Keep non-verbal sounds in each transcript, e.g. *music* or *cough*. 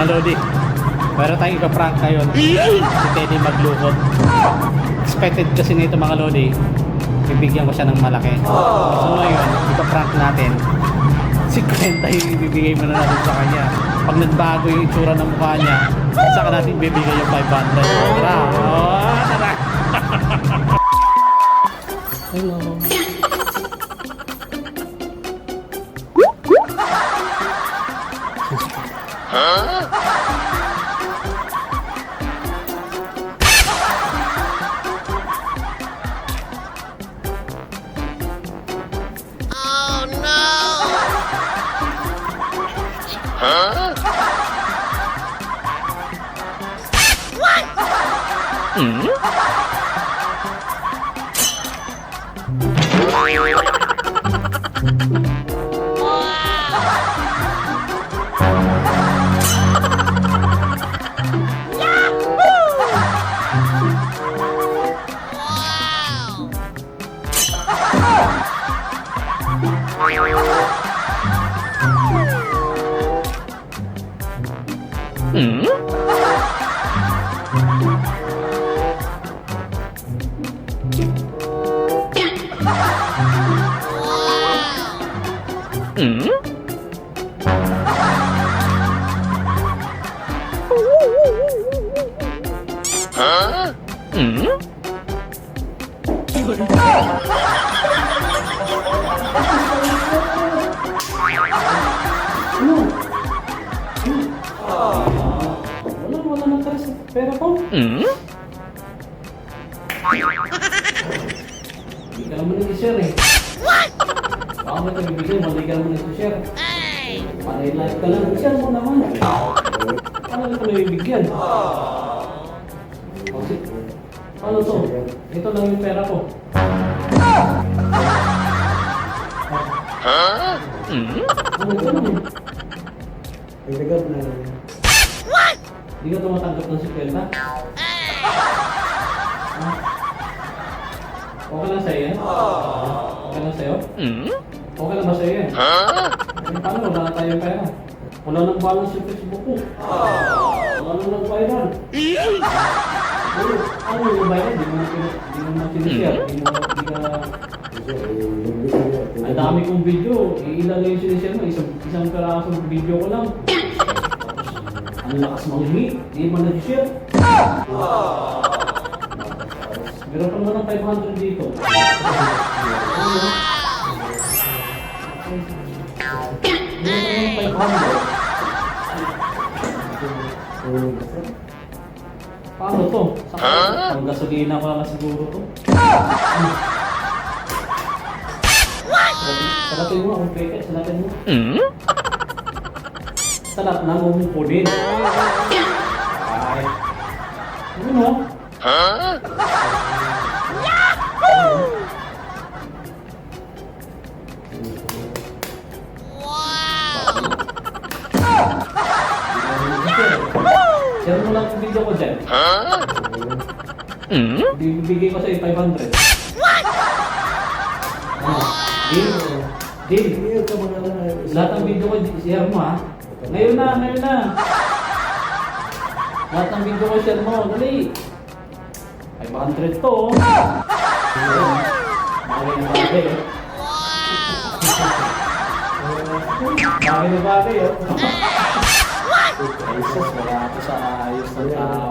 Mga Lodi, meron tayong ipa-prank ngayon. Si Teddy maglukot. Expected kasi nito mga Lodi, bibigyan ko siya ng malaki. So ngayon, ipa-prank natin. Si Kwenta yung ibibigay mo na natin sa kanya. Pag nagbago yung itsura ng mukha niya, saka natin bibigay yung 500. Tara! *laughs* Oh, tara! Huh? Oh no! Huh? What? Hmm? 음? 음? 어? 음? 이거를 Hindi ka naman nag-share eh. Baka mo ito bibigyan, hindi ka naman nag-share. Panay live ka lang. Share mo naman. Paano ito nabibigyan? Oh, si- Paano to? Ito lang yung pera ko. Ano ito lang eh? Dagdagan na lang. Hindi ka tumatanggap ng 50? Ah. Okay lang sa'yo yan? Okay lang sa'yo? Okay lang ba sa'yo yan? Eh, paano? Wala na tayong pera. Wala nang balance yung Facebook ko. Wala nang nag-viral. Ano, ano yung viral? Di mo na di mo na sinishare. Di mo di ka... Ang dami kong video. Ilan lang yung sinishare mo. Isang, isang karasong video ko lang. Ang lakas manghingi. Di mo na share. Meron pa naman ng 500 dito. Meron pa naman ng 500. Paano to? Sa Pang gasolina ko lang siguro to. Hmm. Salatin mo, kung peke, salatin mo. Salat na mumumpo din. *laughs* Ay. Ano mo? Share mo lang yung video ko dyan. Bibigay ko sa'yo 500. Ah, Deal. Deal. Lahat ng video ko, share mo ha. Ngayon na, ngayon na. Lahat ng video ko, share mo. Dali. 500 to. Bagay na bagay. eh. Bagay na bagay.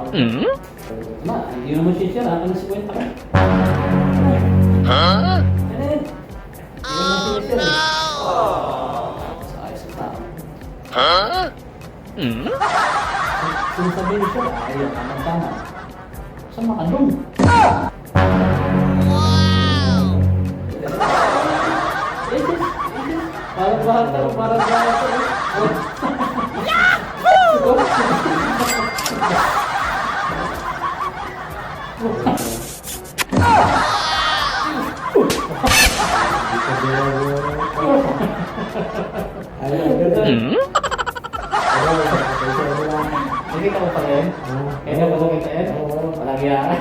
Tao. Ma, hindi naman siya. Ako na si Kwenta ka. Siya share. eh. Sa ayos ng tao. Sinasabi niya siya, ayaw ka ng tama. Sa makadong. Parang bata, parang bata. Hmm? Hindi ka mo pa rin? Kaya ka mo pa rin? Walang yan.